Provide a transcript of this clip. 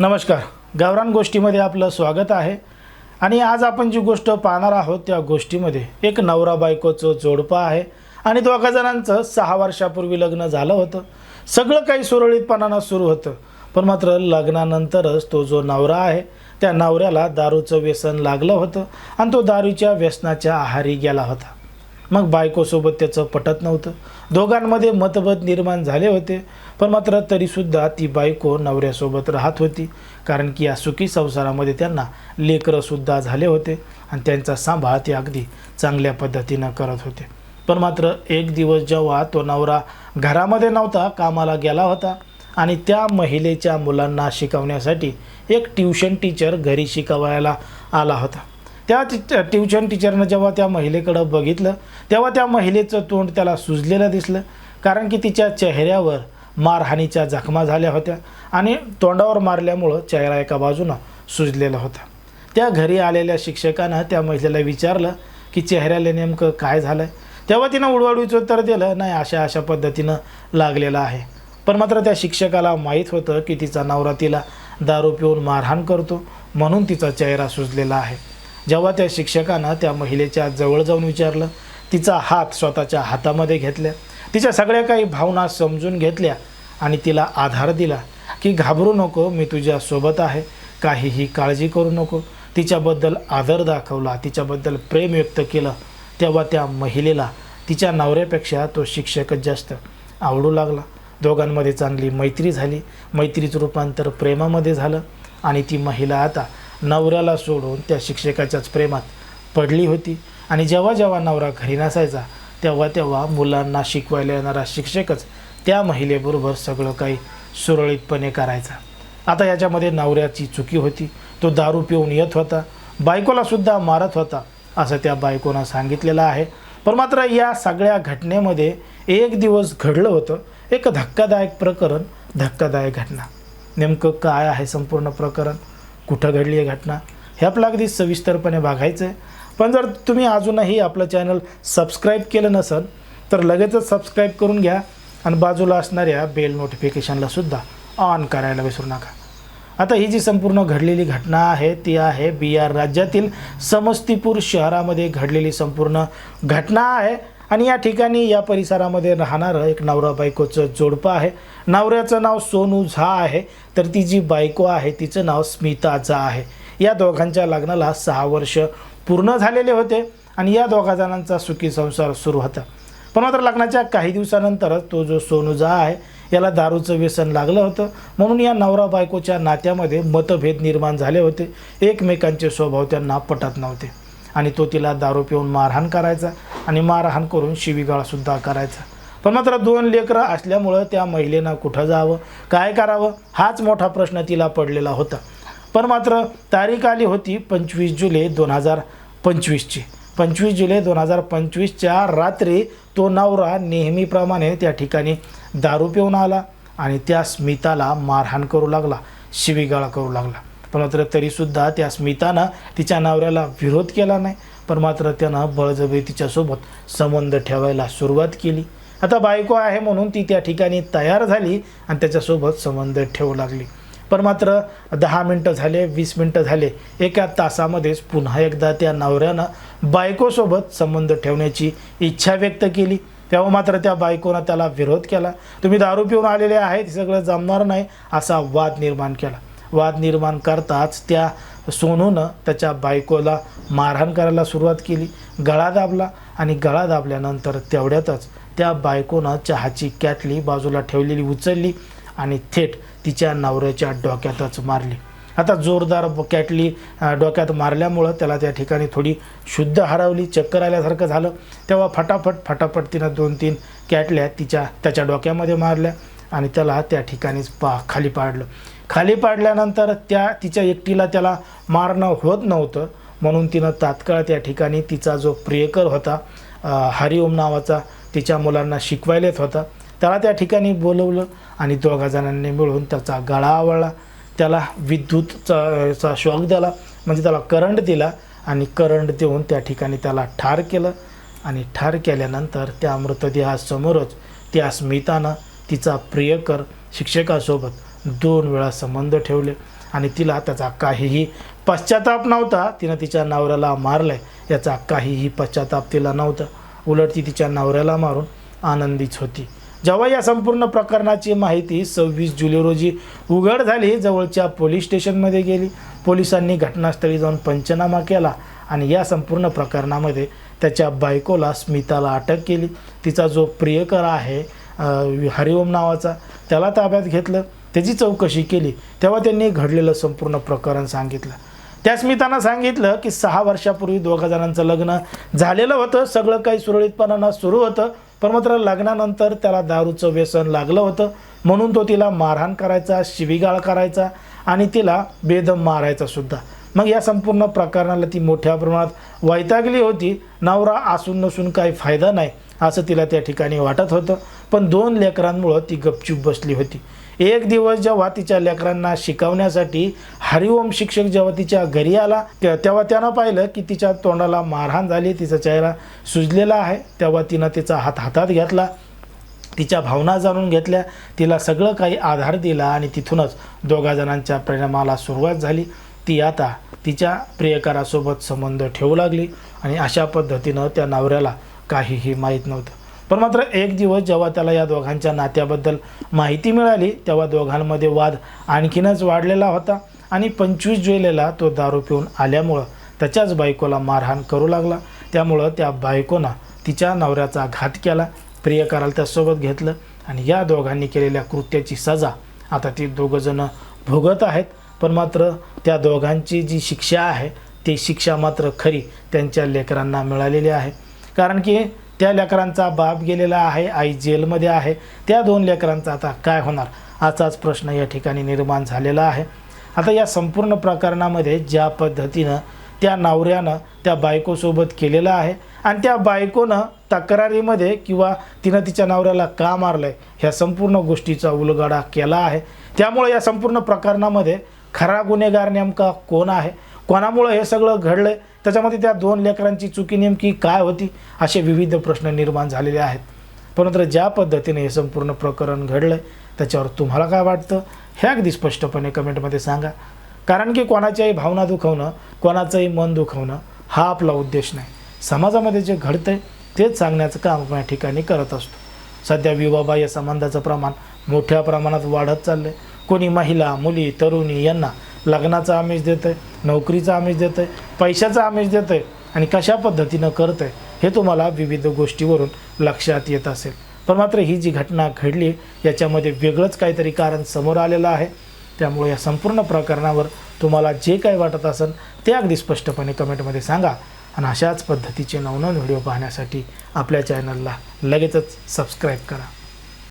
नमस्कार. गावरान गोष्टीमध्ये आपलं स्वागत आहे. आणि आज आपण जी गोष्ट पाहणार आहोत त्या गोष्टीमध्ये एक नवरा बायकोचं जोडपं आहे. आणि दोघा जणांचं सहा वर्षापूर्वी लग्न झालं होतं. सगळं काही सुरळीतपणानं सुरू होतं. पण मात्र लग्नानंतरच तो जो नवरा आहे त्या नवऱ्याला दारूचं व्यसन लागलं होतं. आणि तो दारूच्या व्यसनाच्या आहारी गेला होता. मग बायकोसोबत त्याचं पटत नव्हतं. दोघांमध्ये मतभेद निर्माण झाले होते पण मात्र तरीसुद्धा ती बायको नवऱ्यासोबत राहत होती कारण की या सुखी संसारामध्ये त्यांना लेकरंसुद्धा झाले होते आणि त्यांचा सांभाळ ते अगदी चांगल्या पद्धतीनं करत होते. पण मात्र एक दिवस जेव्हा तो नवरा घरामध्ये नव्हता कामाला गेला होता आणि त्या महिलेच्या मुलांना शिकवण्यासाठी एक ट्युशन टीचर घरी शिकवायला आला होता. त्या ट्युशन टीचरनं जेव्हा त्या महिलेकडं बघितलं तेव्हा त्या महिलेचं तोंड त्याला सुजलेलं दिसलं. कारण की तिच्या चेहऱ्यावर मारहाणीच्या जखमा झाल्या होत्या आणि तोंडावर मारल्यामुळं चेहरा एका बाजूनं सुजलेला होता. त्या घरी आलेल्या शिक्षकानं त्या महिलेला विचारलं की चेहऱ्याला नेमकं काय झालं आहे तेव्हा तिनं उडवाडवीचं उत्तर दिलं नाही अशा अशा पद्धतीनं लागलेलं आहे. पण मात्र त्या शिक्षकाला माहीत होतं की तिचा नवरा तिला दारू पिऊन मारहाण करतो म्हणून तिचा चेहरा सुजलेला आहे. जेव्हा त्या शिक्षकानं त्या महिलेच्या जवळ जाऊन विचारलं तिचा हात स्वतःच्या हातामध्ये घेतल्या तिच्या सगळ्या काही भावना समजून घेतल्या आणि तिला आधार दिला की घाबरू नको मी तुझ्यासोबत आहे काहीही काळजी करू नको. तिच्याबद्दल आदर दाखवला तिच्याबद्दल प्रेम व्यक्त केलं. तेव्हा त्या महिलेला तिच्या नवऱ्यापेक्षा तो शिक्षकच जास्त आवडू लागला. दोघांमध्ये चांगली मैत्री झाली. मैत्रीचं रूपांतर प्रेमामध्ये झालं आणि ती महिला आता नवऱ्याला सोडून त्या शिक्षकाच्याच प्रेमात पडली होती. आणि जेव्हा जेव्हा नवरा घरी नसायचा तेव्हा तेव्हा मुलांना शिकवायला येणारा शिक्षकच त्या महिलेबरोबर सगळं काही सुरळीतपणे करायचा. आता याच्यामध्ये नवऱ्याची चुकी होती. तो दारू पिऊन येत होता. बायकोलासुद्धा मारत होता असं त्या बायकोनं सांगितलेलं आहे. पण मात्र या सगळ्या घटनेमध्ये एक दिवस घडलं होतं. एक धक्कादायक प्रकरण धक्कादायक घटना. नेमकं काय आहे संपूर्ण प्रकरण? कुठं घडली आहे घटना हे आपलं अगदी सविस्तरपणे बघायचं आहे. पण जर तुम्ही अजूनही आपलं चॅनल सबस्क्राईब केलं नसेल तर लगेचच सबस्क्राईब करून घ्या आणि बाजूला असणाऱ्या बेल नोटिफिकेशनला सुद्धा ऑन करायला विसरू नका. आता ही जी संपूर्ण घडलेली घटना आहे ती आहे बिहार राज्यातील समस्तीपूर शहरामध्ये घडलेली संपूर्ण घटना आहे. आणि या ठिकाणी या परिसरामध्ये राहणारं एक नवरा बायकोचं जोडपं आहे. नवऱ्याचं नाव सोनू झा आहे तर ती जी बायको आहे तिचं नाव स्मिता झा आहे. या दोघांच्या लग्नाला सहा वर्ष पूर्ण झालेले होते आणि या दोघा जणांचा सुखी संसार सुरू होता. पण मात्र लग्नाच्या काही दिवसानंतरच तो जो सोनू झा आहे याला दारूचं व्यसन लागलं होतं. म्हणून या नवरा बायकोच्या नात्यामध्ये मतभेद निर्माण झाले होते. एकमेकांचे स्वभाव त्यांना पटत नव्हते. आणि तो तिला दारू पिऊन मारहाण करायचा आणि मारहाण करून शिवीगाळसुद्धा करायचा. पण मात्र दोन लेकरं असल्यामुळं त्या महिलेनं कुठं जावं काय करावं हाच मोठा प्रश्न तिला पडलेला होता. पण मात्र तारीख आली होती पंचवीस जुलै दोन हजार पंचवीसची. पंचवीस जुलै दोन हजार पंचवीसच्या रात्री तो नवरा नेहमीप्रमाणे त्या ठिकाणी दारू पिऊन आला आणि त्या स्मिताला मारहाण करू लागला शिवीगाळा करू लागला. मात्र तरीसुद्धा त्या स्मितानं तिच्या नवऱ्याला विरोध केला नाही. पण मात्र त्यानं बळजबरी तिच्यासोबत संबंध ठेवायला सुरुवात केली. आता बायको आहे म्हणून ती त्या ठिकाणी तयार झाली आणि त्याच्यासोबत संबंध ठेवू लागली. पण मात्र दहा मिनटं झाले वीस मिनटं झाले. एका तासामध्येच पुन्हा एकदा त्या नवऱ्यानं बायकोसोबत संबंध ठेवण्याची इच्छा व्यक्त केली. तेव्हा मात्र त्या बायकोनं त्याला विरोध केला. तुम्ही दारू पिऊन आलेले आहेत हे सगळं जमणार नाही असा वाद निर्माण केला. वाद निर्माण करताच त्या सोनूनं त्याच्या बायकोला मारहाण करायला सुरुवात केली. गळा दाबला आणि गळा दाबल्यानंतर तेवढ्यातच त्या बायकोनं चहाची कॅटली बाजूला ठेवलेली उचलली आणि थेट तिच्या नवऱ्याच्या डोक्यातच मारली. आता जोरदार ब- कॅटली डोक्यात मारल्यामुळं त्याला त्या ठिकाणी थोडी शुद्ध हरवली चक्कर आल्यासारखं झालं. तेव्हा फटाफट फटाफट तिनं दोन तीन कॅटल्या तिच्या त्याच्या डोक्यामध्ये मारल्या आणि त्याला त्या ठिकाणीच पा खाली पाडलं. खाली पाडल्यानंतर त्या तिच्या एकटीला त्याला मारणं होत नव्हतं. म्हणून तिनं तात्काळ त्या ठिकाणी तिचा जो प्रियकर होता हरिओम नावाचा तिच्या मुलांना शिकवायला येत होता. त्याला त्या ठिकाणी बोलवलं आणि दोघा जणांनी मिळून त्याचा गळा आवळला. त्याला विद्युतचा चा शॉक दिला म्हणजे त्याला करंट दिला आणि करंट देऊन त्या ठिकाणी त्याला ठार केलं. आणि ठार केल्यानंतर त्या मृतदेहासमोरच त्या स्मितानं तिचा प्रियकर शिक्षकासोबत दोन वेळा संबंध ठेवले आणि तिला त्याचा काहीही पश्चाताप नव्हता. तिनं तिच्या नवऱ्याला मारलंय. याचा काहीही पश्चाताप तिला नव्हता. उलट ती तिच्या नवऱ्याला मारून आनंदीच होती. जेव्हा या संपूर्ण प्रकरणाची माहिती सव्वीस जुलै रोजी उघड झाली जवळच्या पोलीस स्टेशनमध्ये गेली. पोलिसांनी घटनास्थळी जाऊन पंचनामा केला आणि या संपूर्ण प्रकरणामध्ये त्याच्या बायकोला स्मिताला अटक केली. तिचा जो प्रियकर आहे हरिओम नावाचा त्याला ताब्यात घेतलं. त्याची चौकशी केली. तेव्हा त्यांनी घडलेलं संपूर्ण प्रकरण सांगितलं. त्या स्मितानं सांगितलं की सहा वर्षापूर्वी दोघा जणांचं लग्न झालेलं होतं. सगळं काही सुरळीतपणानं सुरू होतं. पण मात्र लग्नानंतर त्याला दारूचं व्यसन लागलं होतं. म्हणून तो तिला मारहाण करायचा शिवीगाळ करायचा आणि तिला बेदम मारायचा सुद्धा. मग या संपूर्ण प्रकरणाला ती मोठ्या प्रमाणात वैतागली होती. नवरा असून नसून काही फायदा नाही असं तिला त्या ठिकाणी वाटत होतं. पण दोन लेकरांमुळं ती गपचूप बसली होती. एक दिवस जेव्हा तिच्या लेकरांना शिकवण्यासाठी हरिओम शिक्षक जेव्हा तिच्या घरी आला तेव्हा त्यानं पाहिलं की तिच्या तोंडाला मारहाण झाली तिचा चेहरा सुजलेला आहे. तेव्हा तिनं तिचा हात हातात घेतला तिच्या भावना जाणून घेतल्या तिला सगळं काही आधार दिला आणि तिथूनच दोघा जणांच्या प्रेमाला सुरुवात झाली. ती आता तिच्या प्रियकरासोबत संबंध ठेवू लागली आणि अशा पद्धतीनं त्या नवऱ्याला काहीही माहीत नव्हतं. पण मात्र एक दिवस जेव्हा त्याला या दोघांच्या नात्याबद्दल माहिती मिळाली तेव्हा दोघांमध्ये वाद आणखीनच वाढलेला होता आणि पंचवीस जुलैला तो दारू पिऊन आल्यामुळं त्याच्याच बायकोला मारहाण करू लागला. त्यामुळं त्या बायकोनं तिच्या नवऱ्याचा घात केला प्रियकराला त्यासोबत घेतलं आणि या दोघांनी केलेल्या कृत्याची सजा. आता ती दोघंजणं भोगत आहेत पण मात्र त्या दोघांची जी शिक्षा आहे ती शिक्षा मात्र खरी त्यांच्या लेकरांना मिळालेली आहे. कारण की त्या लेकरांचा बाप गेलेला आहे आई जेलमध्ये आहे. त्या दोन लेकरांचा आता काय होणार? असाच प्रश्न या ठिकाणी निर्माण झालेला आहे. आता या संपूर्ण प्रकरणामध्ये ज्या पद्धतीनं त्या नवऱ्यानं त्या बायकोसोबत केलेलं आहे आणि त्या बायकोनं तक्रारीमध्ये किंवा तिनं तिच्या नवऱ्याला का मारलं आहे ह्या संपूर्ण गोष्टीचा उलगडा केला आहे. त्यामुळे या संपूर्ण प्रकरणामध्ये खरा गुन्हेगार नेमका कोण आहे? कोणामुळं हे सगळं घडलं आहे त्याच्यामध्ये त्या दोन लेकरांची चुकी नेमकी काय होती? असे विविध प्रश्न निर्माण झालेले आहेत. परंतु ज्या पद्धतीने हे संपूर्ण प्रकरण घडलं आहे त्याच्यावर तुम्हाला काय वाटतं? हे अगदी स्पष्टपणे कमेंटमध्ये सांगा. कारण की कोणाच्याही भावना दुखवणं कोणाचंही मन दुखवणं हा आपला उद्देश नाही. समाजामध्ये जे घडतंय तेच सांगण्याचं काम आपण या ठिकाणी करत असतो. सध्या विवाबाह्य संबंधाचं प्रमाण मोठ्या प्रमाणात वाढत चाललं आहे कोणी महिला मुली तरुणी यांना लग्नाचा आमिष देतं आहे नोकरीचा आमिष देतं आहे पैशाचा आमिष देतं आहे आणि कशा पद्धतीनं करतं आहे हे तुम्हाला विविध गोष्टीवरून लक्षात येत असेल. पण मात्र ही जी घटना घडली याच्यामध्ये वेगळंच काहीतरी कारण समोर आलेलं आहे. त्यामुळे या संपूर्ण प्रकरणावर तुम्हाला जे काही वाटत असेल ते अगदी स्पष्टपणे कमेंटमध्ये सांगा. आणि अशाच पद्धतीचे नवनवीन व्हिडिओ पाहण्यासाठी आपल्या चॅनलला लगेचच सबस्क्राईब करा.